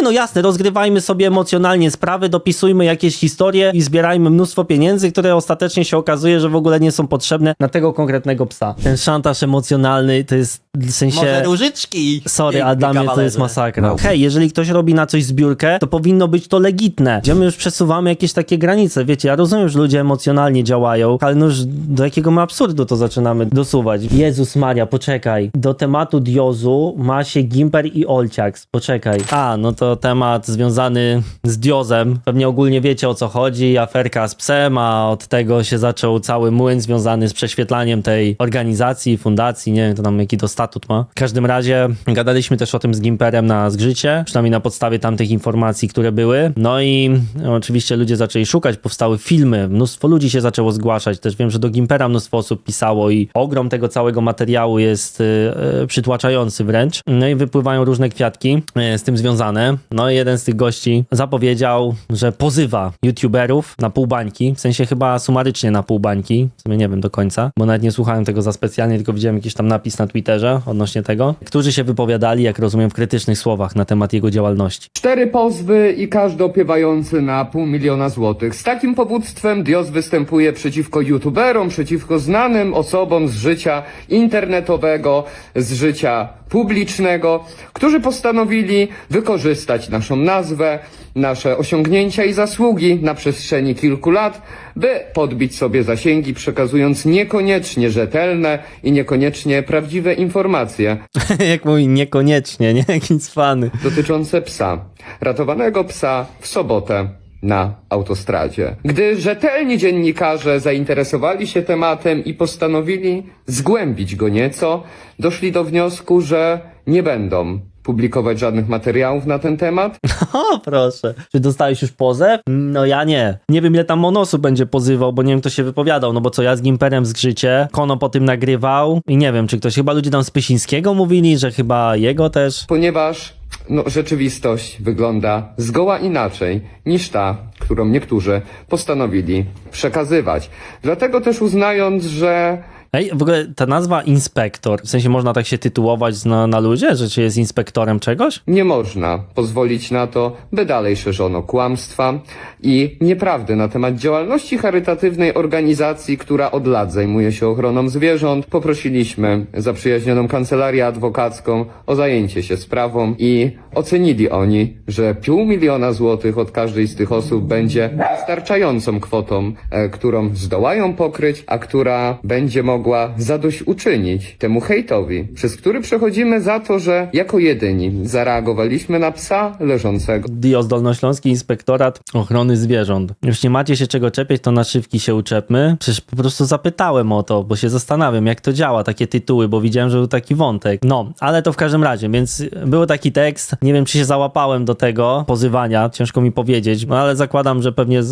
Nie no jasne, rozgrywajmy sobie emocjonalnie sprawy, dopisujmy jakieś historie i zbierajmy mnóstwo pieniędzy, które ostatecznie się okazuje, że w ogóle nie są potrzebne na tego konkretnego psa. Ten szantaż emocjonalny to jest w sensie... Może różyczki. Sorry, a dla mnie to jest masakra. No. Hej, jeżeli ktoś robi na coś zbiórkę, to powinno być to legitne. Gdzie my już przesuwamy jakieś takie granice, wiecie, ja rozumiem, że ludzie emocjonalnie działają, ale no już do jakiego my absurdu to zaczynamy dosuwać. Jezus Maria, poczekaj. Do tematu Diozu ma się Gimper i Olciax. Poczekaj. A, no to temat związany z Diozem. Pewnie ogólnie wiecie o co chodzi. Aferka z psem, a od tego się zaczął cały młyn związany z prześwietlaniem tej organizacji, fundacji, nie wiem, to tam jaki to statut ma. W każdym razie gadaliśmy też o tym z Gimperem na zgrzycie, przynajmniej na podstawie tamtych informacji, które były. No i oczywiście ludzie zaczęli szukać, powstały filmy, mnóstwo ludzi się zaczęło zgłaszać. Też wiem, że do Gimpera mnóstwo osób pisało i ogrom tego całego materiału jest y, y, przytłaczający wręcz. No i wypływają różne kwiatki y, z tym związane. No i jeden z tych gości zapowiedział, że pozywa youtuberów na pół bańki, w sensie chyba sumarycznie na pół bańki, w sumie nie wiem do końca, bo nawet nie słuchałem tego za specjalnie, tylko widziałem jakiś tam napis na Twitterze odnośnie tego, którzy się wypowiadali, jak rozumiem, w krytycznych słowach na temat jego działalności. Cztery pozwy i każdy opiewający na pół miliona złotych. Z takim powództwem Dios występuje przeciwko youtuberom, przeciwko znanym osobom z życia internetowego, z życia publicznego, którzy postanowili wykorzystać naszą nazwę, nasze osiągnięcia i zasługi na przestrzeni kilku lat, by podbić sobie zasięgi, przekazując niekoniecznie rzetelne i niekoniecznie prawdziwe informacje jak mówi, niekoniecznie, nie? Jakiś fany. dotyczące psa. Ratowanego psa w sobotę na autostradzie. Gdy rzetelni dziennikarze zainteresowali się tematem i postanowili zgłębić go nieco, doszli do wniosku, że nie będą publikować żadnych materiałów na ten temat, O, proszę. Czy dostałeś już pozew? No ja nie. Nie wiem, ile tam Monosu będzie pozywał, bo nie wiem, kto się wypowiadał, no bo co, ja z Gimperem zgrzycie, Kono po tym nagrywał i nie wiem, czy ktoś, chyba ludzie tam z Pysińskiego mówili, że chyba jego też. ponieważ no, rzeczywistość wygląda zgoła inaczej niż ta, którą niektórzy postanowili przekazywać. Dlatego też uznając, że Ej, w ogóle ta nazwa inspektor, w sensie można tak się tytułować na, na ludzie, że czy jest inspektorem czegoś? Nie można pozwolić na to, by dalej szerzono kłamstwa i nieprawdy na temat działalności charytatywnej organizacji, która od lat zajmuje się ochroną zwierząt. Poprosiliśmy zaprzyjaźnioną kancelarię adwokacką o zajęcie się sprawą i ocenili oni, że pół miliona złotych od każdej z tych osób będzie wystarczającą kwotą, e, którą zdołają pokryć, a która będzie mogła zadośćuczynić temu hejtowi, przez który przechodzimy za to, że jako jedyni zareagowaliśmy na psa leżącego Dios Dolnośląski Inspektorat Ochrony Zwierząt. Już nie macie się czego czepiać, to na szybki się uczepmy. Przecież po prostu zapytałem o to, bo się zastanawiam, jak to działa, takie tytuły, bo widziałem, że był taki wątek. No, ale to w każdym razie, więc był taki tekst. Nie wiem, czy się załapałem do tego pozywania, ciężko mi powiedzieć, no ale zakładam, że pewnie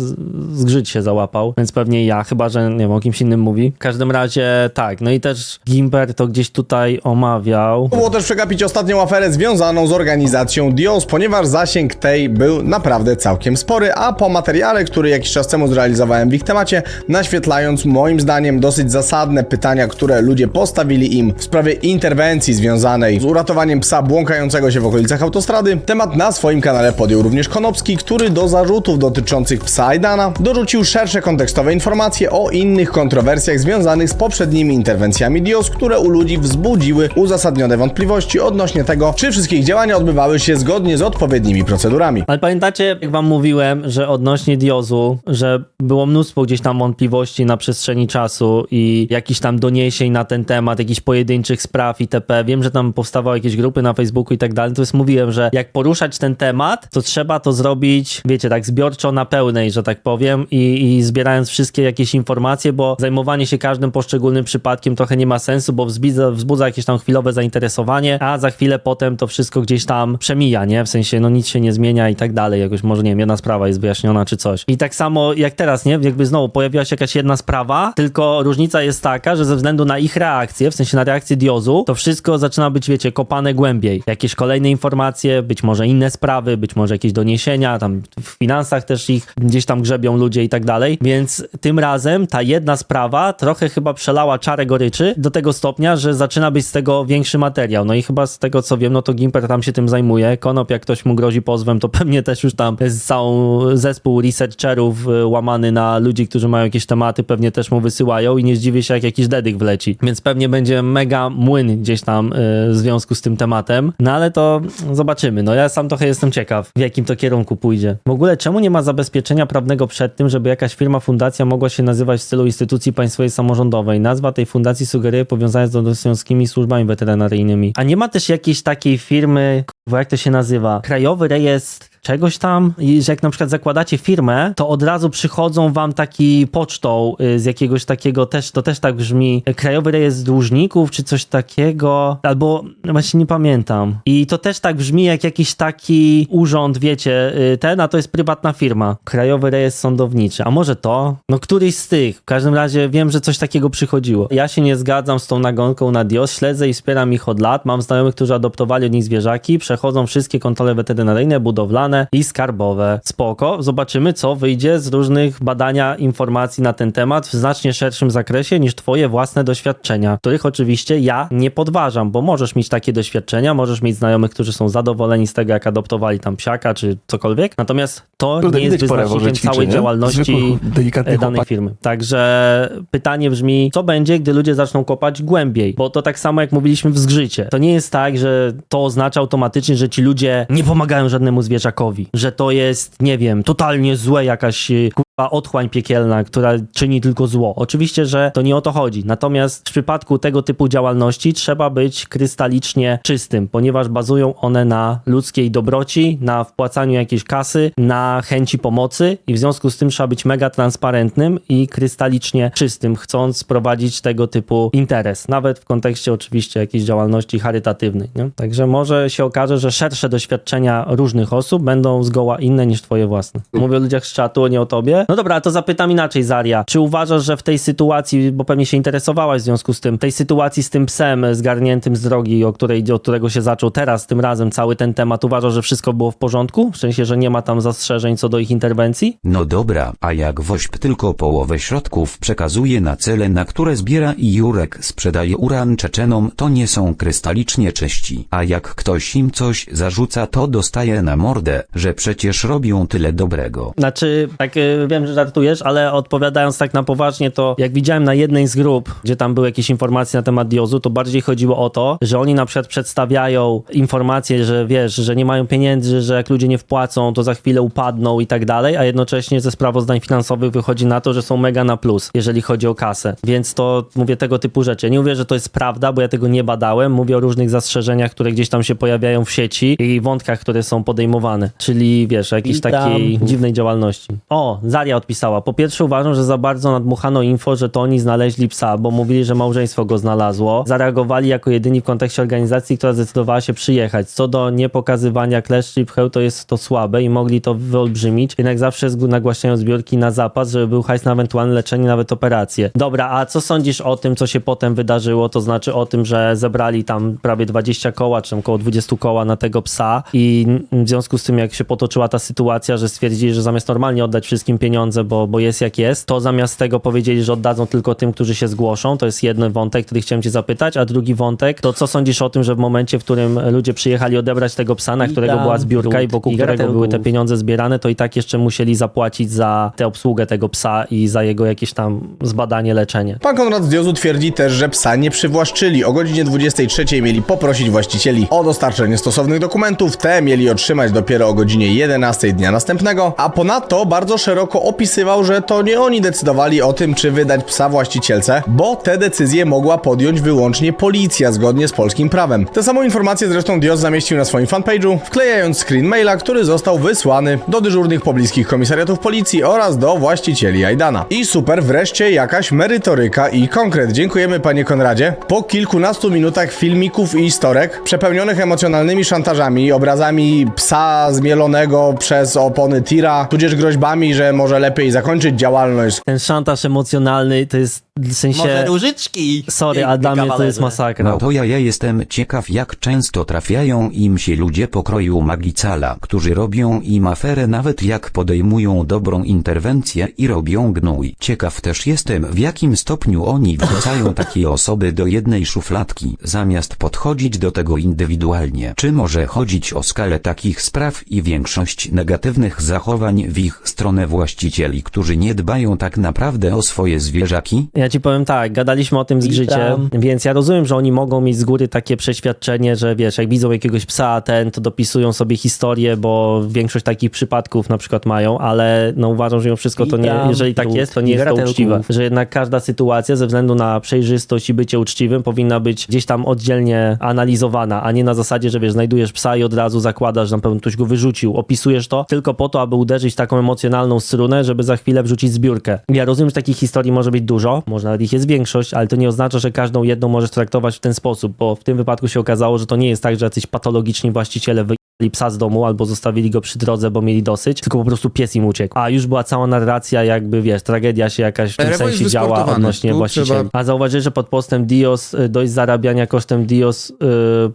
zgrzyt się załapał, więc pewnie ja, chyba że nie wiem, o kimś innym mówi. W każdym razie tak, no i też Gimper to gdzieś tutaj omawiał. Było też przegapić ostatnią aferę związaną z organizacją Dios, ponieważ zasięg tej był naprawdę całkiem spory, a po materiale, który jakiś czas temu zrealizowałem w ich temacie, naświetlając moim zdaniem dosyć zasadne pytania, które ludzie postawili im w sprawie interwencji związanej z uratowaniem psa błąkającego się w okolicach autostrady, temat na swoim kanale podjął również Konopski, który do zarzutów dotyczących psa Aidana dorzucił szersze kontekstowe informacje o innych kontrowersjach związanych z poprzednimi interwencjami Dios, które u ludzi wzbudziły uzasadnione wątpliwości odnośnie tego, czy wszystkie ich działania odbywały się zgodnie z odpowiednimi procedurami. Ale pamiętacie, jak wam mówiłem, że odnośnie Diozu, że było mnóstwo gdzieś tam wątpliwości na przestrzeni czasu i jakichś tam doniesień na ten temat, jakichś pojedynczych spraw itp. Wiem, że tam powstawały jakieś grupy na Facebooku i tak dalej, to jest mówiłem, że jak poruszać ten temat, to trzeba to zrobić, wiecie, tak zbiorczo na pełnej, że tak powiem i, i zbierając wszystkie jakieś informacje, bo zajmowanie się każdym poszczególnym przypadkiem trochę nie ma sensu, bo wzbudza, wzbudza jakieś tam chwilowe zainteresowanie, a za chwilę potem to wszystko gdzieś tam przemija, nie? W sensie, no nic się nie zmienia i tak dalej, jakoś może, nie wiem, jedna sprawa jest wyjaśniona czy coś. I tak samo jak teraz, nie? Jakby znowu pojawiła się jakaś jedna sprawa, tylko różnica jest taka, że ze względu na ich reakcję, w sensie na reakcję Diozu, to wszystko zaczyna być, wiecie, kopane głębiej. Jakieś kolejne informacje, być może inne sprawy, być może jakieś doniesienia, tam w finansach też ich gdzieś tam grzebią ludzie i tak dalej, więc tym razem ta jedna sprawa trochę chyba przelała zyskała czarę goryczy do tego stopnia, że zaczyna być z tego większy materiał. No i chyba z tego co wiem, no to Gimper tam się tym zajmuje. Konop, jak ktoś mu grozi pozwem, to pewnie też już tam jest całą zespół researcherów y, łamany na ludzi, którzy mają jakieś tematy, pewnie też mu wysyłają i nie zdziwię się, jak jakiś dedyk wleci. Więc pewnie będzie mega młyn gdzieś tam y, w związku z tym tematem. No ale to zobaczymy. No ja sam trochę jestem ciekaw, w jakim to kierunku pójdzie. W ogóle czemu nie ma zabezpieczenia prawnego przed tym, żeby jakaś firma, fundacja mogła się nazywać w stylu instytucji państwowej samorządowej? Tej fundacji sugeruje powiązanie z obowiązkowskimi służbami weterynaryjnymi. A nie ma też jakiejś takiej firmy, jak to się nazywa? Krajowy rejestr czegoś tam i że jak na przykład zakładacie firmę, to od razu przychodzą wam taki pocztą y, z jakiegoś takiego też, to też tak brzmi, Krajowy Rejestr Dłużników, czy coś takiego, albo właśnie nie pamiętam. I to też tak brzmi jak jakiś taki urząd, wiecie, y, ten, a to jest prywatna firma. Krajowy Rejestr Sądowniczy. A może to? No któryś z tych. W każdym razie wiem, że coś takiego przychodziło. Ja się nie zgadzam z tą nagonką na Dios, śledzę i wspieram ich od lat. Mam znajomych, którzy adoptowali od nich zwierzaki, przechodzą wszystkie kontrole weterynaryjne, budowlane i skarbowe. Spoko, zobaczymy co wyjdzie z różnych badania informacji na ten temat w znacznie szerszym zakresie niż twoje własne doświadczenia, których oczywiście ja nie podważam, bo możesz mieć takie doświadczenia, możesz mieć znajomych, którzy są zadowoleni z tego, jak adoptowali tam psiaka czy cokolwiek, natomiast to nie jest wyznacznikiem całej nie? działalności Zwykły, danej chłopak. firmy. Także pytanie brzmi, co będzie, gdy ludzie zaczną kopać głębiej? Bo to tak samo jak mówiliśmy w zgrzycie. To nie jest tak, że to oznacza automatycznie, że ci ludzie nie pomagają żadnemu zwierzakowi. Że to jest, nie wiem, totalnie złe jakaś y, otchłań piekielna, która czyni tylko zło. Oczywiście, że to nie o to chodzi. Natomiast w przypadku tego typu działalności trzeba być krystalicznie czystym, ponieważ bazują one na ludzkiej dobroci, na wpłacaniu jakiejś kasy, na chęci pomocy i w związku z tym trzeba być mega transparentnym i krystalicznie czystym, chcąc prowadzić tego typu interes, nawet w kontekście oczywiście jakiejś działalności charytatywnej. Nie? Także może się okaże, że szersze doświadczenia różnych osób będą zgoła inne niż twoje własne. Mówię o ludziach z czatu, nie o tobie. No dobra, to zapytam inaczej, Zaria. Czy uważasz, że w tej sytuacji, bo pewnie się interesowałaś w związku z tym, tej sytuacji z tym psem zgarniętym z drogi, o której, od którego się zaczął teraz, tym razem cały ten temat, uważasz, że wszystko było w porządku? W sensie, że nie ma tam zastrzeżeń co do ich interwencji? No dobra, a jak WOŚP tylko połowę środków przekazuje na cele, na które zbiera i Jurek sprzedaje uran Czeczenom, to nie są krystalicznie czyści. A jak ktoś im coś zarzuca, to dostaje na mordę, że przecież robią tyle dobrego. Znaczy, tak y, wiem, że żartujesz, ale odpowiadając tak na poważnie, to jak widziałem na jednej z grup, gdzie tam były jakieś informacje na temat Diozu, to bardziej chodziło o to, że oni na przykład przedstawiają informacje, że wiesz, że nie mają pieniędzy, że jak ludzie nie wpłacą, to za chwilę upadną i tak dalej, a jednocześnie ze sprawozdań finansowych wychodzi na to, że są mega na plus, jeżeli chodzi o kasę. Więc to mówię tego typu rzeczy. Ja nie mówię, że to jest prawda, bo ja tego nie badałem. Mówię o różnych zastrzeżeniach, które gdzieś tam się pojawiają w sieci i wątkach, które są podejmowane. Czyli wiesz, jakiejś takiej dziwnej działalności. O, Zaria odpisała. Po pierwsze uważam, że za bardzo nadmuchano info, że to oni znaleźli psa, bo mówili, że małżeństwo go znalazło. Zareagowali jako jedyni w kontekście organizacji, która zdecydowała się przyjechać. Co do niepokazywania kleszczy i pcheł, to jest to słabe i mogli to wyolbrzymić, jednak zawsze nagłaśniają zbiórki na zapas, żeby był hajs na ewentualne leczenie, nawet operacje. Dobra, a co sądzisz o tym, co się potem wydarzyło? To znaczy o tym, że zebrali tam prawie 20 koła, czy około 20 koła na tego psa i w związku z tym, jak się potoczyła ta sytuacja, że stwierdzili, że zamiast normalnie oddać wszystkim pieniądze, bo, bo jest jak jest, to zamiast tego powiedzieli, że oddadzą tylko tym, którzy się zgłoszą. To jest jeden wątek, który chciałem cię zapytać, a drugi wątek, to co sądzisz o tym, że w momencie, w którym ludzie przyjechali odebrać tego psa, na którego była zbiórka i wokół i którego były te pieniądze zbierane, to i tak jeszcze musieli zapłacić za tę obsługę tego psa i za jego jakieś tam zbadanie, leczenie. Pan Konrad z Diozu twierdzi też, że psa nie przywłaszczyli. O godzinie 23 mieli poprosić właścicieli o dostarczenie stosownych dokumentów, te mieli otrzymać dopiero o godzinie 11 dnia następnego, a ponadto bardzo szeroko opisywał, że to nie oni decydowali o tym, czy wydać psa właścicielce, bo te decyzje mogła podjąć wyłącznie policja zgodnie z polskim prawem. Tę samą informację zresztą Dios zamieścił na swoim fanpage'u, wklejając screen maila, który został wysłany do dyżurnych pobliskich komisariatów policji oraz do właścicieli Aidana. I super, wreszcie jakaś merytoryka i konkret. Dziękujemy panie Konradzie. Po kilkunastu minutach filmików i historek, przepełnionych emocjonalnymi szantażami, obrazami psa zmielonego przez opony tira, tudzież groźbami, że może lepiej zakończyć działalność. Ten szantaż emocjonalny to jest w sensie... Może różyczki. Sorry, a dla mnie to jest masakra. No to ja, ja jestem ciekaw jak często trafiają im się ludzie pokroju Magicala, którzy robią im aferę nawet jak podejmują dobrą interwencję i robią gnój. Ciekaw też jestem w jakim stopniu oni wrzucają takie osoby do jednej szufladki, zamiast podchodzić do tego indywidualnie. Czy może chodzić o skalę takich spraw i większość negatywnych zachowań w ich stronę właścicieli, którzy nie dbają tak naprawdę o swoje zwierzaki? Ja ci powiem tak, gadaliśmy o tym z Grzycie, więc ja rozumiem, że oni mogą mieć z góry takie przeświadczenie, że wiesz, jak widzą jakiegoś psa, ten, to dopisują sobie historię, bo większość takich przypadków na przykład mają, ale no uważam, że mimo wszystko to nie, jeżeli tak jest, to nie jest to uczciwe. Że jednak każda sytuacja ze względu na przejrzystość i bycie uczciwym powinna być gdzieś tam oddzielnie analizowana, a nie na zasadzie, że wiesz, znajdujesz psa i od razu zakładasz, że na pewno ktoś go wyrzucił. Opisujesz to tylko po to, aby uderzyć taką emocjonalną strunę, żeby za chwilę wrzucić zbiórkę. Ja rozumiem, że takich historii może być dużo, może nawet ich jest większość, ale to nie oznacza, że każdą jedną możesz traktować w ten sposób, bo w tym wypadku się okazało, że to nie jest tak, że jacyś patologiczni właściciele psa z domu albo zostawili go przy drodze, bo mieli dosyć, tylko po prostu pies im uciekł. A już była cała narracja, jakby wiesz, tragedia się jakaś w tym sensie działa odnośnie Tu właścicieli. trzeba- A zauważyłeś, że pod postem Dios, y, dość zarabiania kosztem Dios, y,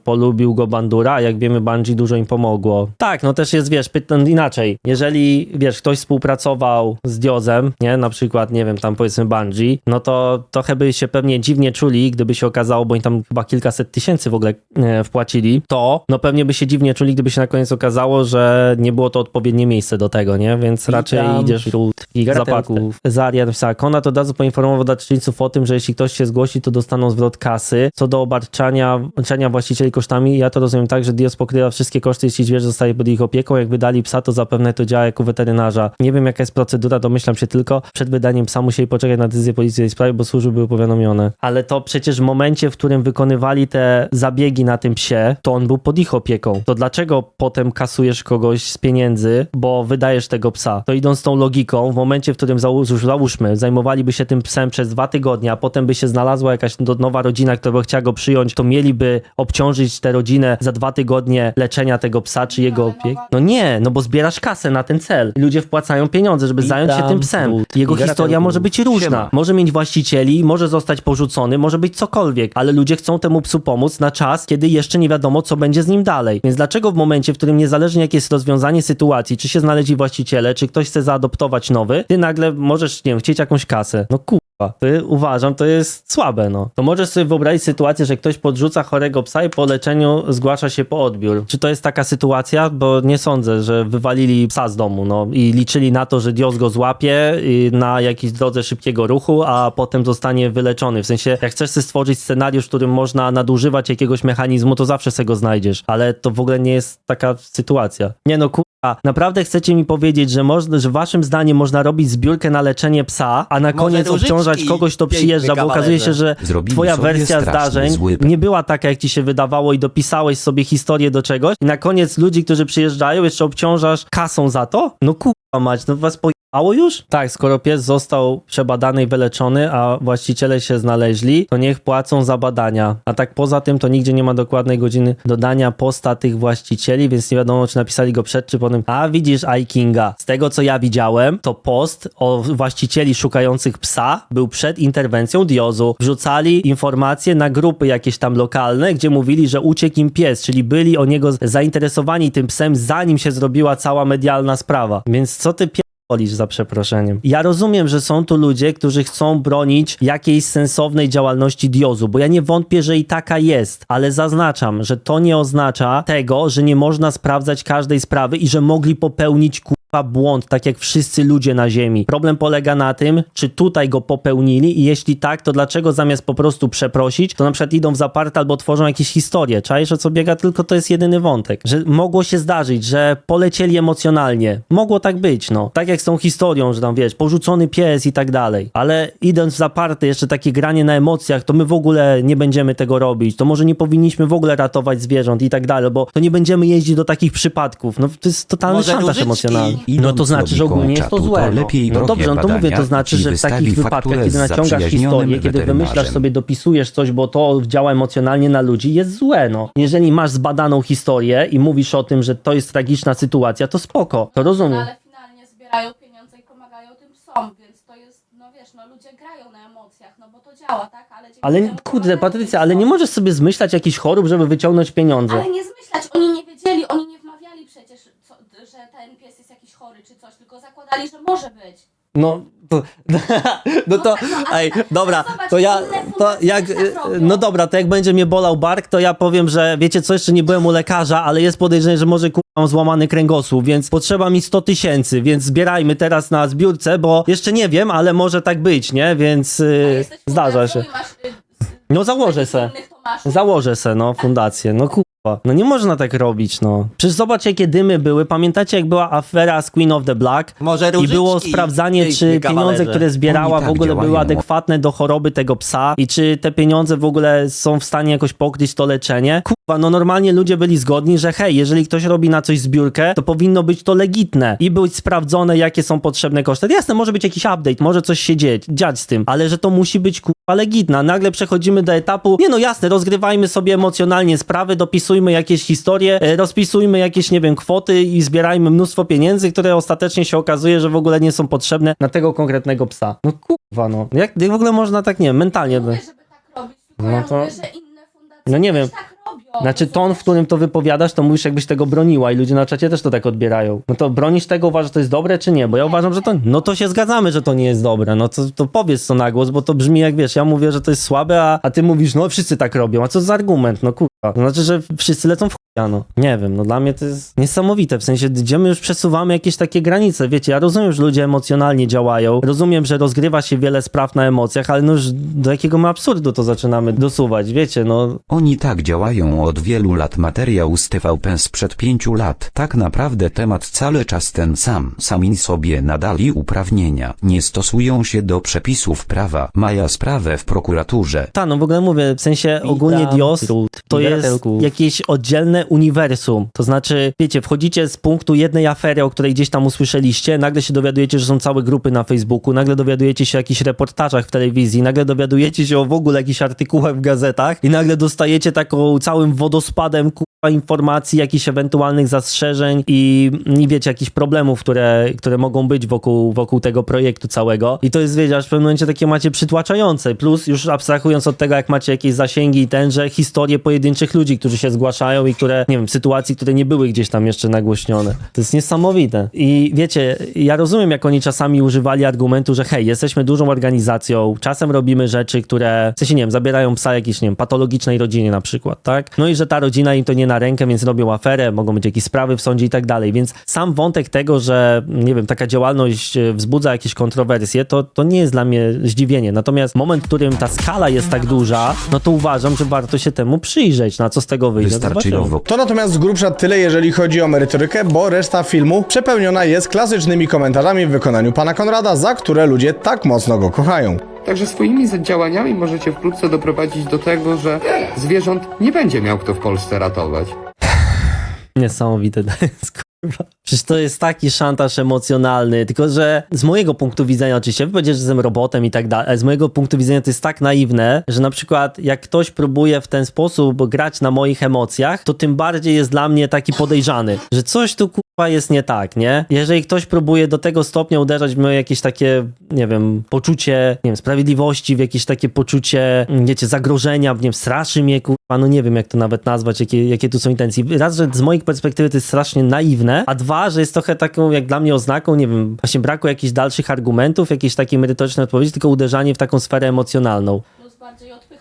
polubił go Bandura, a jak wiemy, Bungie dużo im pomogło. Tak, no też jest, wiesz, pytam inaczej. Jeżeli, wiesz, ktoś współpracował z Diozem, nie, na przykład, nie wiem, tam powiedzmy Bungie, no to trochę by się pewnie dziwnie czuli, gdyby się okazało, bo oni tam chyba kilkaset tysięcy w ogóle e, wpłacili, to no pewnie by się dziwnie czuli, gdyby się na koniec okazało, że nie było to odpowiednie miejsce do tego, nie? Więc raczej Witam idziesz wśród zapaków. Zaria napisała, Konrad od razu poinformował darczyńców o tym, że jeśli ktoś się zgłosi, to dostaną zwrot kasy. Co do obarczania, obarczania właścicieli kosztami, ja to rozumiem tak, że Dios pokrywa wszystkie koszty, jeśli zwierzę zostaje pod ich opieką. Jak wydali psa, to zapewne to działa jako weterynarza. Nie wiem, jaka jest procedura, domyślam się tylko. Przed wydaniem psa musieli poczekać na decyzję policji w tej sprawie, bo służby były powiadomione. Ale to przecież w momencie, w którym wykonywali te zabiegi na tym psie, to on był pod ich opieką. To dlaczego potem kasujesz kogoś z pieniędzy, bo wydajesz tego psa? To idąc tą logiką, w momencie, w którym załóż, załóżmy, zajmowaliby się tym psem przez dwa tygodnie, a potem by się znalazła jakaś nowa rodzina, która by chciała go przyjąć, to mieliby obciążyć tę rodzinę za dwa tygodnie leczenia tego psa czy jego opieki? No nie, no bo zbierasz kasę na ten cel. Ludzie wpłacają pieniądze, żeby zająć się tym psem. Jego historia może być różna. Siema. Może mieć właścicieli, może zostać porzucony, może być cokolwiek, ale ludzie chcą temu psu pomóc na czas, kiedy jeszcze nie wiadomo, co będzie z nim dalej. Więc dlaczego w momencie, w którym niezależnie jakie jest rozwiązanie sytuacji, czy się znaleźli właściciele, czy ktoś chce zaadoptować nowy, ty nagle możesz, nie wiem, chcieć jakąś kasę. No kurwa. To ja uważam, to jest słabe, no. To możesz sobie wyobrazić sytuację, że ktoś podrzuca chorego psa i po leczeniu zgłasza się po odbiór. Czy to jest taka sytuacja? Bo nie sądzę, że wywalili psa z domu, no i liczyli na to, że Dios go złapie y, na jakiejś drodze szybkiego ruchu, a potem zostanie wyleczony. W sensie, jak chcesz sobie stworzyć scenariusz, w którym można nadużywać jakiegoś mechanizmu, to zawsze sobie go znajdziesz. Ale to w ogóle nie jest taka sytuacja. Nie no, kurwa, naprawdę chcecie mi powiedzieć, że, można, że waszym zdaniem można robić zbiórkę na leczenie psa, a na Może koniec różyczki, obciążać kogoś, kto piękny przyjeżdża, bo okazuje się, że Zrobili twoja sobie wersja straszny zdarzeń zły nie była taka, jak ci się wydawało i dopisałeś sobie historię do czegoś. I na koniec ludzi, którzy przyjeżdżają, jeszcze obciążasz kasą za to? No kurwa mać, no was pojebało już? Tak, skoro pies został przebadany i wyleczony, a właściciele się znaleźli, to niech płacą za badania. A tak poza tym, to nigdzie nie ma dokładnej godziny dodania posta tych właścicieli, więc nie wiadomo, czy napisali go przed, czy potem. A widzisz, iKinga, z tego co ja widziałem, to post o właścicieli szukających psa był przed interwencją Diozu. Wrzucali informacje na grupy jakieś tam lokalne, gdzie mówili, że uciekł im pies, czyli byli o niego zainteresowani tym psem, zanim się zrobiła cała medialna sprawa. Więc co ty Olisz za przeproszeniem. Ja rozumiem, że są tu ludzie, którzy chcą bronić jakiejś sensownej działalności Diozu, bo ja nie wątpię, że i taka jest, ale zaznaczam, że to nie oznacza tego, że nie można sprawdzać każdej sprawy i że mogli popełnić kurwa błąd, tak jak wszyscy ludzie na ziemi. Problem polega na tym, czy tutaj go popełnili i jeśli tak, to dlaczego zamiast po prostu przeprosić, to na przykład idą w zaparte albo tworzą jakieś historie. Czajesz o co biega, tylko to jest jedyny wątek. Że mogło się zdarzyć, że polecieli emocjonalnie. Mogło tak być, no. Tak jak z tą historią, że tam wiesz, porzucony pies i tak dalej. Ale idąc w zaparte, jeszcze takie granie na emocjach, to my w ogóle nie będziemy tego robić. To może nie powinniśmy w ogóle ratować zwierząt i tak dalej, bo to nie będziemy jeździć do takich przypadków. No to jest totalny Może szantaż emocjonalny. No to znaczy, że ogólnie jest to złe. to no. lepiej no dobrze, no to mówię, to znaczy, że w takich wypadkach, kiedy naciągasz historię, kiedy wymyślasz sobie, dopisujesz coś, bo to działa emocjonalnie na ludzi, jest złe, no. Jeżeli masz zbadaną historię i mówisz o tym, że to jest tragiczna sytuacja, to spoko, to rozumiem. ale finalnie zbierają pieniądze i pomagają tym psom, więc to jest no wiesz, no ludzie grają na emocjach, no bo to działa, tak? Ale, Ale temu kurde, Patrycja, ale nie możesz sobie zmyślać jakichś chorób, żeby wyciągnąć pieniądze. Ale nie zmyślać, oni nie wiedzieli, oni nie wmawiali przecież, że ten pies jest jakiś chory czy coś, tylko zakładali, że może być. No to, no to, No, a- ej, dobra, to ja, to jak, tak robią. no dobra, to jak będzie mnie bolał bark, to ja powiem, że wiecie co, jeszcze nie byłem u lekarza, ale jest podejrzenie, że może mam złamany kręgosłup, więc potrzeba mi 100 tysięcy, więc zbierajmy teraz na zbiórce, bo jeszcze nie wiem, ale może tak być, nie, więc yy, zdarza się. y, No założę se. Założę se, no, fundację. No kurwa. No nie można tak robić, no. Przecież zobacz, jakie dymy były. Pamiętacie, jak była afera z Queen of the Black? Może I różyczki, było sprawdzanie, czy pieniądze, kawalerze. które zbierała, Oni w tak ogóle były adekwatne do choroby tego psa i czy te pieniądze w ogóle są w stanie jakoś pokryć to leczenie. Kurwa, no normalnie ludzie byli zgodni, że hej, jeżeli ktoś robi na coś zbiórkę, to powinno być to legitne i być sprawdzone, jakie są potrzebne koszty. Jasne, może być jakiś update, może coś się dziać, dziać z tym, ale że to musi być kurwa legitne. A Nagle przechodzimy do etapu, nie no jasne, rozgrywajmy sobie emocjonalnie sprawy, dopisujmy jakieś historie, e, rozpisujmy jakieś, nie wiem, kwoty i zbierajmy mnóstwo pieniędzy, które ostatecznie się okazuje, że w ogóle nie są potrzebne na tego konkretnego psa. No kurwa, no. Jak, jak w ogóle można tak, nie wiem, mentalnie... Mówię, żeby tak robić, tylko No ja to- mówię, że inne fundacje No nie wiem. tak. Znaczy ton, w którym to wypowiadasz, to mówisz jakbyś tego broniła i ludzie na czacie też to tak odbierają. No to bronisz tego, uważasz, że to jest dobre czy nie? Bo ja uważam, że to... No to się zgadzamy, że to nie jest dobre. No to, to powiedz to na głos, bo to brzmi jak, wiesz, ja mówię, że to jest słabe, a, a ty mówisz, no wszyscy tak robią. A co za argument? No kurwa. To znaczy, że wszyscy lecą w chuja, no. Nie wiem, no dla mnie to jest niesamowite. W sensie, gdzie my już przesuwamy jakieś takie granice, wiecie, ja rozumiem, że ludzie emocjonalnie działają, rozumiem, że rozgrywa się wiele spraw na emocjach, ale no już do jakiego my absurdu to zaczynamy dosuwać, wiecie, no Oni tak działają od wielu lat. Materiał z TVP sprzed pięciu lat. Tak naprawdę temat cały czas ten sam. Sami sobie nadali uprawnienia. Nie stosują się do przepisów prawa. Maja sprawę w prokuraturze. Ta, no w ogóle mówię, w sensie ogólnie Dios to jest jakieś oddzielne uniwersum. To znaczy, wiecie, wchodzicie z punktu jednej afery, o której gdzieś tam usłyszeliście, nagle się dowiadujecie, że są całe grupy na Facebooku, nagle dowiadujecie się o jakichś reportażach w telewizji, nagle dowiadujecie się o w ogóle jakichś artykułach w gazetach i nagle dostajecie taką całym wodospadem informacji, jakichś ewentualnych zastrzeżeń i, i wiecie, jakichś problemów, które, które mogą być wokół, wokół tego projektu całego. I to jest, wiecie, aż w pewnym momencie takie macie przytłaczające. Plus, już abstrahując od tego, jak macie jakieś zasięgi i ten, że historie pojedynczych ludzi, którzy się zgłaszają i które, nie wiem, sytuacji, które nie były gdzieś tam jeszcze nagłośnione. To jest niesamowite. I wiecie, ja rozumiem, jak oni czasami używali argumentu, że hej, jesteśmy dużą organizacją, czasem robimy rzeczy, które, w sensie, nie wiem, zabierają psa jakiejś, nie wiem, patologicznej rodzinie na przykład, tak? No i że ta rodzina im to nie na rękę, więc robią aferę, mogą być jakieś sprawy w sądzie i tak dalej. Więc sam wątek tego, że, nie wiem, taka działalność e, wzbudza jakieś kontrowersje, to, to nie jest dla mnie zdziwienie. Natomiast moment, w którym ta skala jest tak duża, no to uważam, że warto się temu przyjrzeć. Na co z tego wyjdzie? Wystarczyło zobaczymy. w To natomiast z grubsza tyle, jeżeli chodzi o merytorykę, bo reszta filmu przepełniona jest klasycznymi komentarzami w wykonaniu pana Konrada, za które ludzie tak mocno go kochają. Także swoimi działaniami możecie wkrótce doprowadzić do tego, że zwierząt nie będzie miał kto w Polsce ratować. Niesamowite to jest, kurwa. Przecież to jest taki szantaż emocjonalny, tylko że z mojego punktu widzenia, oczywiście, powiecie, że jestem robotem i tak dalej, ale z mojego punktu widzenia to jest tak naiwne, że na przykład jak ktoś próbuje w ten sposób grać na moich emocjach, to tym bardziej jest dla mnie taki podejrzany, że coś tu kurwa jest nie tak, nie? Jeżeli ktoś próbuje do tego stopnia uderzać w moje jakieś takie, nie wiem, poczucie, nie wiem, sprawiedliwości, w jakieś takie poczucie, mm, wiecie, zagrożenia, nie wiem, straszy mnie, kurwa, no nie wiem, jak to nawet nazwać, jakie, jakie tu są intencje. Raz, że z mojej perspektywy to jest strasznie naiwne, a dwa, że jest trochę taką, jak dla mnie oznaką, nie wiem, właśnie braku jakichś dalszych argumentów, jakiejś takiej merytorycznej odpowiedzi, tylko uderzanie w taką sferę emocjonalną. Plus bardziej niż zachęca.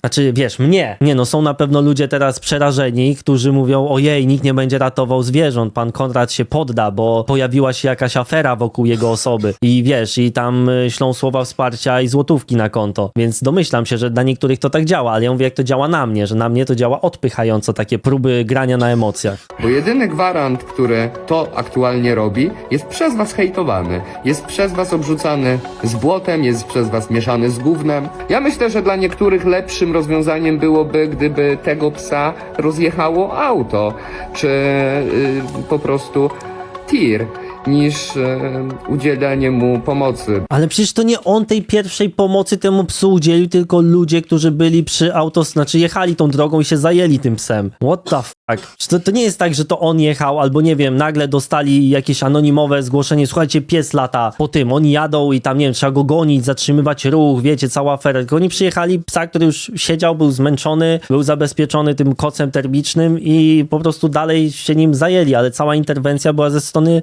Znaczy, wiesz, mnie. Nie, no są na pewno ludzie teraz przerażeni, którzy mówią, ojej, nikt nie będzie ratował zwierząt, pan Konrad się podda, bo pojawiła się jakaś afera wokół jego osoby. I wiesz, i tam y, ślą słowa wsparcia i złotówki na konto. Więc domyślam się, że dla niektórych to tak działa, ale ja mówię, jak to działa na mnie, że na mnie to działa odpychająco, takie próby grania na emocjach. Bo jedyny gwarant, który to aktualnie robi, jest przez was hejtowany. Jest przez was obrzucany z błotem, jest przez was mieszany z gównem. Ja myślę, że dla niektórych lepszym rozwiązaniem byłoby, gdyby tego psa rozjechało auto, czy yy, po prostu tir. Niż e, udzielenie mu pomocy. Ale przecież to nie on tej pierwszej pomocy temu psu udzielił, tylko ludzie, którzy byli przy autos, znaczy jechali tą drogą i się zajęli tym psem. What the fuck? Czy to, to nie jest tak, że to on jechał, albo nie wiem, nagle dostali jakieś anonimowe zgłoszenie, słuchajcie, pies lata po tym, oni jadą i tam, nie wiem, trzeba go gonić, zatrzymywać ruch, wiecie, cała afera. Tylko oni przyjechali, psa, który już siedział, był zmęczony, był zabezpieczony tym kocem termicznym i po prostu dalej się nim zajęli, ale cała interwencja była ze strony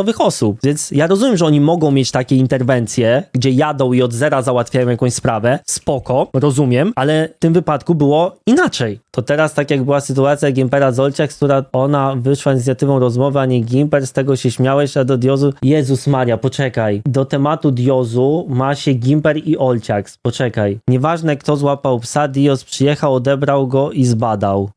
losowych osób. Więc ja rozumiem, że oni mogą mieć takie interwencje, gdzie jadą i od zera załatwiają jakąś sprawę. Spoko, rozumiem, ale w tym wypadku było inaczej. To teraz tak jak była sytuacja Gimpera Zolciak, która ona wyszła z inicjatywą rozmowy, a nie Gimper, z tego się śmiałeś, a do Diozu... Jezus Maria, poczekaj. Do tematu Diozu ma się Gimper i Olciak. Poczekaj. Nieważne kto złapał psa, Dios przyjechał, odebrał go i zbadał.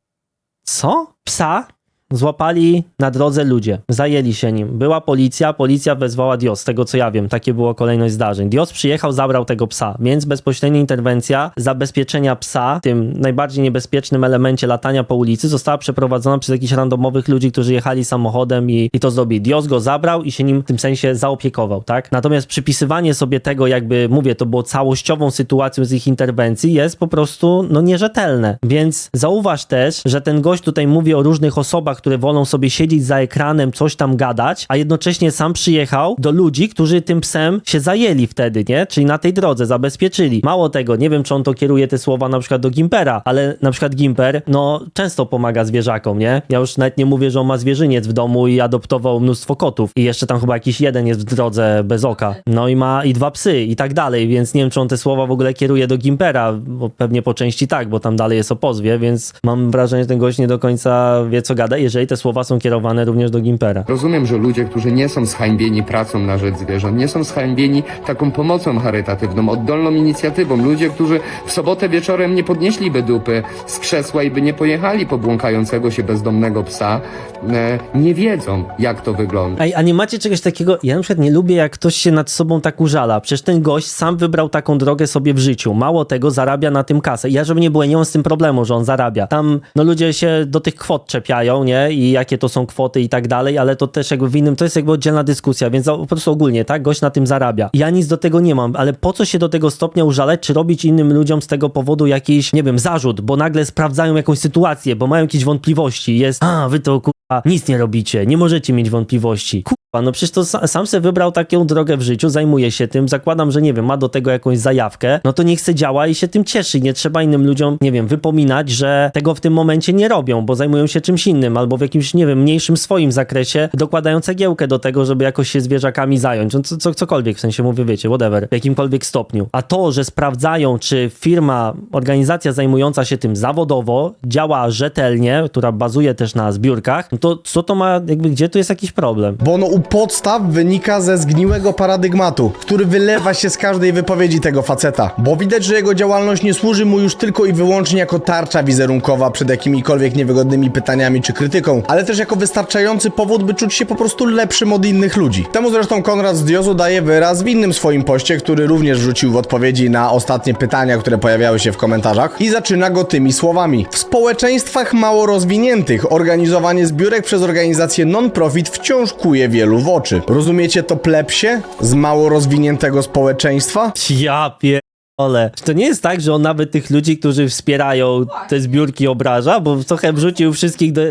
Co? Psa? Złapali na drodze ludzie, zajęli się nim. Była policja, policja wezwała Dios, z tego co ja wiem, takie było kolejność zdarzeń. Dios przyjechał, zabrał tego psa, więc bezpośrednia interwencja zabezpieczenia psa, tym najbardziej niebezpiecznym elemencie latania po ulicy, została przeprowadzona przez jakichś randomowych ludzi, którzy jechali samochodem i, i to zrobili. Dios go zabrał i się nim w tym sensie zaopiekował, tak? Natomiast przypisywanie sobie tego, jakby mówię, to było całościową sytuacją z ich interwencji, jest po prostu no nierzetelne. Więc zauważ też, że ten gość tutaj mówi o różnych osobach, które wolą sobie siedzieć za ekranem, coś tam gadać, a jednocześnie sam przyjechał do ludzi, którzy tym psem się zajęli wtedy, nie? Czyli na tej drodze zabezpieczyli. Mało tego, nie wiem, czy on to kieruje te słowa na przykład do Gimpera, ale na przykład Gimper, no, często pomaga zwierzakom, nie? Ja już nawet nie mówię, że on ma zwierzyniec w domu i adoptował mnóstwo kotów. I jeszcze tam chyba jakiś jeden jest w drodze bez oka. No i ma i dwa psy i tak dalej, więc nie wiem, czy on te słowa w ogóle kieruje do Gimpera, bo pewnie po części tak, bo tam dalej jest o pozwie, więc mam wrażenie, że ten gość nie do końca wie, co gada, jeżeli te słowa są kierowane również do Gimpera. Rozumiem, że ludzie, którzy nie są zhańbieni pracą na rzecz zwierząt, nie są zhańbieni taką pomocą charytatywną, oddolną inicjatywą, ludzie, którzy w sobotę wieczorem nie podnieśliby dupy z krzesła i by nie pojechali po błąkającego się bezdomnego psa, e, nie wiedzą, jak to wygląda. Ej, a nie macie czegoś takiego? Ja na przykład nie lubię, jak ktoś się nad sobą tak użala. Przecież ten gość sam wybrał taką drogę sobie w życiu. Mało tego, zarabia na tym kasę. Ja, żeby nie było, nie mam z tym problemu, że on zarabia. Tam, no ludzie się do tych kwot czepiają, nie? I jakie to są kwoty i tak dalej, ale to też jakby w innym, to jest jakby oddzielna dyskusja, więc po prostu ogólnie, tak? Gość na tym zarabia. Ja nic do tego nie mam, ale po co się do tego stopnia użalać, czy robić innym ludziom z tego powodu jakiś, nie wiem, zarzut, bo nagle sprawdzają jakąś sytuację, bo mają jakieś wątpliwości. Jest, a, wy to nic nie robicie, nie możecie mieć wątpliwości. Kurwa, no przecież to sa- sam se wybrał taką drogę w życiu, zajmuje się tym, zakładam, że nie wiem, ma do tego jakąś zajawkę, no to niech se działa i się tym cieszy. Nie trzeba innym ludziom, nie wiem, wypominać, że tego w tym momencie nie robią, bo zajmują się czymś innym, albo w jakimś, nie wiem, mniejszym swoim zakresie, dokładają cegiełkę do tego, żeby jakoś się zwierzakami zająć. No co, co, cokolwiek, w sensie mówię, wiecie, whatever, w jakimkolwiek stopniu. A to, że sprawdzają, czy firma, organizacja zajmująca się tym zawodowo działa rzetelnie, która bazuje też na zbiórkach, no to co to ma, jakby, gdzie tu jest jakiś problem? Bo ono u podstaw wynika ze zgniłego paradygmatu, który wylewa się z każdej wypowiedzi tego faceta. Bo widać, że jego działalność nie służy mu już tylko i wyłącznie jako tarcza wizerunkowa przed jakimikolwiek niewygodnymi pytaniami czy krytyką, ale też jako wystarczający powód, by czuć się po prostu lepszym od innych ludzi. Temu zresztą Konrad z Diozu daje wyraz w innym swoim poście, który również rzucił w odpowiedzi na ostatnie pytania, które pojawiały się w komentarzach i zaczyna go tymi słowami. W społeczeństwach mało rozwiniętych organizowanie zbiórek przez organizacje non-profit wciąż kuje wielu w oczy. Rozumiecie to plepsie z mało rozwiniętego społeczeństwa? Ja pierdolę. Czy to nie jest tak, że on nawet tych ludzi, którzy wspierają te zbiórki obraża, bo trochę wrzucił wszystkich do...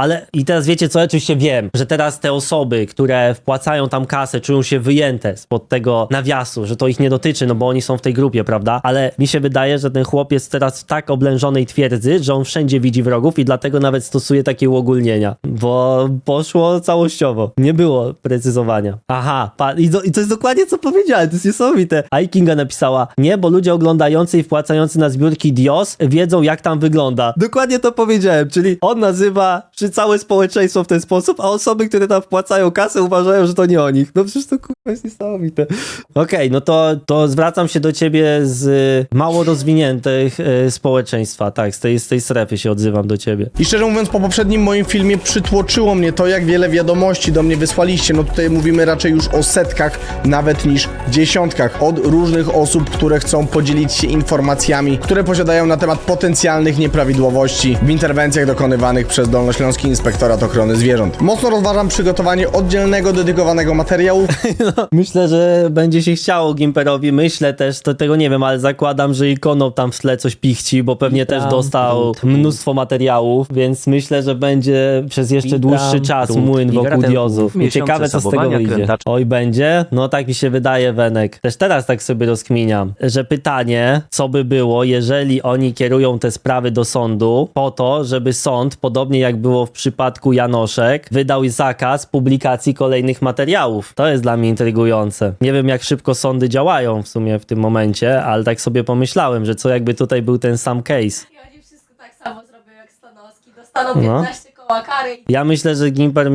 Ale i teraz wiecie co, oczywiście wiem, że teraz te osoby, które wpłacają tam kasę, czują się wyjęte spod tego nawiasu, że to ich nie dotyczy, no bo oni są w tej grupie, prawda? Ale mi się wydaje, że ten chłop jest teraz w tak oblężonej twierdzy, że on wszędzie widzi wrogów i dlatego nawet stosuje takie uogólnienia, bo poszło całościowo. Nie było precyzowania. Aha, i, do, i to jest dokładnie co powiedziałem, to jest niesamowite. A Kinga napisała, nie, bo ludzie oglądający i wpłacający na zbiórki Dios wiedzą jak tam wygląda. Dokładnie to powiedziałem, czyli on nazywa całe społeczeństwo w ten sposób, a osoby, które tam wpłacają kasę uważają, że to nie o nich. No przecież to kurwa jest niesamowite. Okej, no to, to zwracam się do ciebie z y, mało rozwiniętych y, społeczeństwa, tak, z tej, z tej strefy się odzywam do ciebie. I szczerze mówiąc, po poprzednim moim filmie przytłoczyło mnie to, jak wiele wiadomości do mnie wysłaliście. No tutaj mówimy raczej już o setkach, nawet niż dziesiątkach, od różnych osób, które chcą podzielić się informacjami, które posiadają na temat potencjalnych nieprawidłowości w interwencjach dokonywanych przez Dolnośląskie Polski Inspektorat Ochrony Zwierząt. Mocno rozważam przygotowanie oddzielnego, dedykowanego materiału, Myślę, że będzie się chciało Gimperowi. Myślę też, to tego nie wiem, ale zakładam, że Ikono tam w tle coś pichci, bo pewnie też tam, dostał tu, tu. mnóstwo materiałów, więc myślę, że będzie przez jeszcze I dłuższy tam, czas młyn wokół diozów. I ciekawe, co z tego wyjdzie. krętacz. Oj, będzie? No tak mi się wydaje, Wenek. Też teraz tak sobie rozkminiam, że pytanie, co by było, jeżeli oni kierują te sprawy do sądu po to, żeby sąd, podobnie jak było w przypadku Janoszek, wydał zakaz publikacji kolejnych materiałów. To jest dla mnie intrygujące. Nie wiem, jak szybko sądy działają w sumie w tym momencie, ale tak sobie pomyślałem, że co jakby tutaj był ten sam case. I oni wszystko tak samo zrobią jak Stanowski. Dostaną No. 15 koła kary i Ja myślę, że Gimper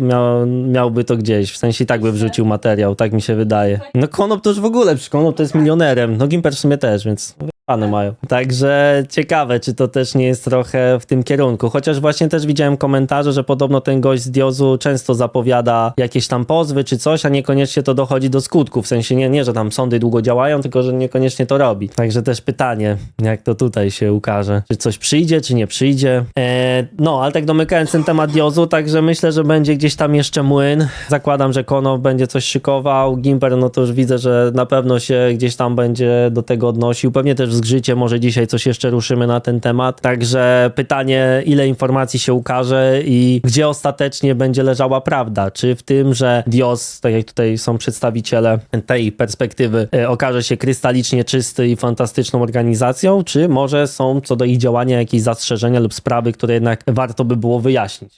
miał, miałby to gdzieś, w sensie i tak by wrzucił materiał, tak mi się wydaje. No Konop to już w ogóle, przy Konop to jest milionerem, no Gimper w sumie też, więc pany mają. Także ciekawe, czy to też nie jest trochę w tym kierunku, chociaż właśnie też widziałem komentarze, że podobno ten gość z Diozu często zapowiada jakieś tam pozwy czy coś, a niekoniecznie to dochodzi do skutku, w sensie nie, nie, że tam sądy długo działają, tylko że niekoniecznie to robi. Także też pytanie, jak to tutaj się ukaże, czy coś przyjdzie, czy nie przyjdzie. E, no, ale tak domykając ten temat Diozu, także myślę, że będzie gdzieś tam jeszcze młyn. Zakładam, że Kono będzie coś szykował, Gimper, no to już widzę, że na pewno się gdzieś tam będzie do tego odnosił. Pewnie też w zgrzycie, może dzisiaj coś jeszcze ruszymy na ten temat. Także pytanie, ile informacji się ukaże i gdzie ostatecznie będzie leżała prawda? Czy w tym, że Dios, tak jak tutaj są przedstawiciele tej perspektywy, e, okaże się krystalicznie czysty i fantastyczną organizacją, czy może są co do ich działania jakieś zastrzeżenia lub sprawy, które jednak warto by było wyjaśnić?